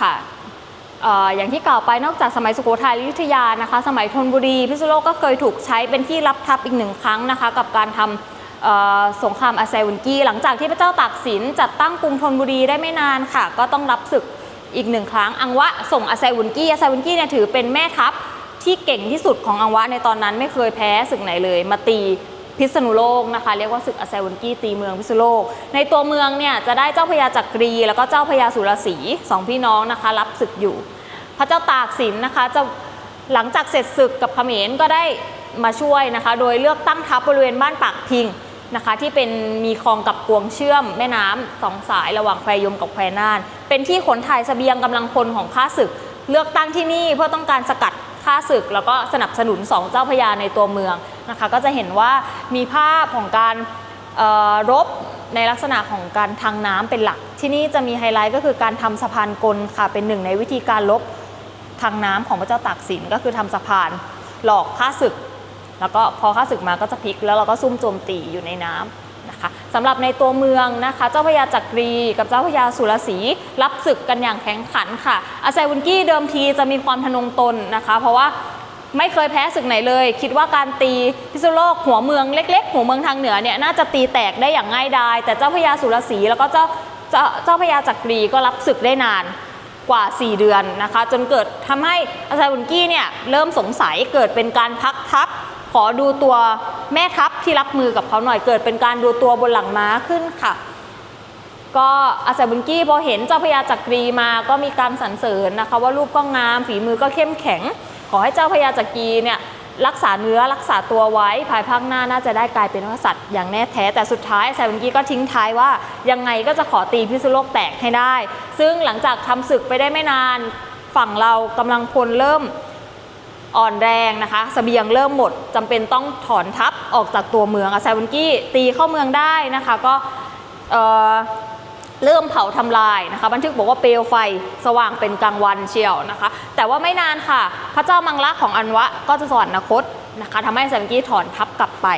ค่ะอย่างที่กล่าวไปนอกจากสมัยสุโขทัยอยุธยานะคะ สมัยธนบุรีพิษณุโลกก็เคยถูกใช้เป็นที่รับทัพอีกหนึ่งครั้งนะคะ กับการทำสงครามอาไซวุนกีหลังจากที่พระเจ้าตากสินจัดตั้งกรุงธนบุรีได้ไม่นานค่ะ ก็ต้องรับศึกอีกหนึ่งครั้ง อังวะส่งอาไซวุนกีอาไซวุนกีเนี่ยถือเป็นแม่ทัพที่เก่งที่สุดของอังวะในตอนนั้นไม่เคยแพ้ศึกไหนเลย มาตี พิษณุโลกนะคะ เรียกว่าศึกอาไซวุนกี้ตีเมืองพิษณุโลก ในตัวเมืองเนี่ยจะได้เจ้าพญาจักรีแล้วก็เจ้าพญาสุรศรีสองพี่น้องนะคะ รับศึกอยู่ พระเจ้าตากสินนะคะจะหลังจากเสร็จศึกกับเขมรก็ได้มาช่วยนะคะ โดยเลือกตั้งทัพบริเวณบ้านปากพิงนะคะ ที่เป็นมีคลองกับกวงเชื่อมแม่น้ำสองสายระหว่างแควยมกับแควน่าน เป็นที่ขนถ่ายเสบียงกำลังพลของข้าศึก เลือกตั้งที่นี่เพื่อต้องการสกัดข้าศึก แล้วก็สนับสนุนสองเจ้าพญาในตัวเมือง นะคะก็จะเห็นว่ามีภาพของการรบในลักษณะของการทางน้ำเป็นหลัก ที่นี่จะมีไฮไลท์ก็คือการทำสะพานกลค่ะเป็นหนึ่งในวิธีการรบทางน้ำของพระเจ้าตากสินก็คือทำสะพานหลอกข้าศึก แล้วก็พอข้าศึกมาก็จะพลิก แล้วเราก็ซุ่มโจมตีอยู่ในน้ำนะคะสำหรับในตัวเมืองนะคะ เจ้าพญาจักรีกับเจ้าพญาสุรศรีรับศึกกันอย่างแข็งขันค่ะอาไซวุนกี้เดิมทีจะมีความทะนงตนนะคะ เพราะว่า ไม่เคยแพ้ศึกไหนเลย คิดว่าการตีพิษณุโลกหัวเมืองเล็ก ๆ หัวเมืองทางเหนือเนี่ยน่าจะตีแตกได้อย่างง่ายดาย แต่เจ้าพญาสุรศรีแล้วก็เจ้าเจ้าพญาจักรีก็รับศึกได้นานกว่า 4 เดือนนะคะ จนเกิดทำให้อาซาบุนกี้เนี่ยเริ่มสงสัยเกิดเป็นการพักทัพขอดูตัวแม่ทัพที่รับมือกับเขาหน่อยเกิดเป็นการดูตัวบนหลังม้าขึ้นค่ะ ก็อาซาบุนกี้พอเห็นเจ้าพญาจักรีมาก็มีการสรรเสริญนะคะ ว่ารูปก็งามฝีมือก็เข้มแข็ง ขอให้เจ้าพญาจักรีเนี่ยรักษาเนื้อรักษาตัวไว้ภายภาคหน้าน่าจะได้กลายเป็นกษัตริย์อย่างแน่แท้ แต่สุดท้ายอาซาบุนกี้ก็ทิ้งท้ายว่า ยังไงก็จะขอตีพิษณุโลกแตกให้ได้ ซึ่งหลังจากทำศึกไปได้ไม่นานฝั่งเรากำลังพลเริ่มอ่อนแรงนะคะสเสบียงเริ่มหมดจำเป็นต้องถอนทัพออกจากตัวเมืองอาไซวุนกี้ตีเข้าเมืองได้นะคะก็เออ เริ่มเผาทำลายนะคะ บันทึกบอกว่าเปลวไฟสว่างเป็นกลางวันเชียวนะคะ แต่ว่าไม่นานค่ะ พระเจ้ามังละของอันวะก็จะสวรรคตนะคะทำให้อาไซวุนกี้ถอนทัพกลับไป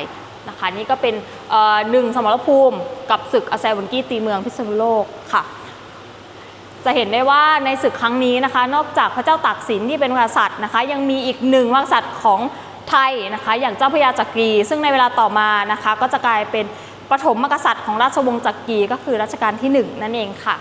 นะคะ นี่ก็เป็นหนึ่งสมรภูมิกับศึกอาไซวุนกี้ตีเมืองพิษณุโลกค่ะ จะเห็นได้ว่าในศึกครั้งนี้นะคะ นอกจากพระเจ้าตากสินที่เป็นกษัตริย์นะคะ ยังมีอีกหนึ่งกษัตริย์ของไทยนะคะ อย่างเจ้าพญาจักรี ซึ่งในเวลาต่อมานะคะ ก็จะกลายเป็น ปฐมกษัตริย์ของราชวงศ์จักรีก็คือรัชกาลที่หนึ่งนั่นเองค่ะ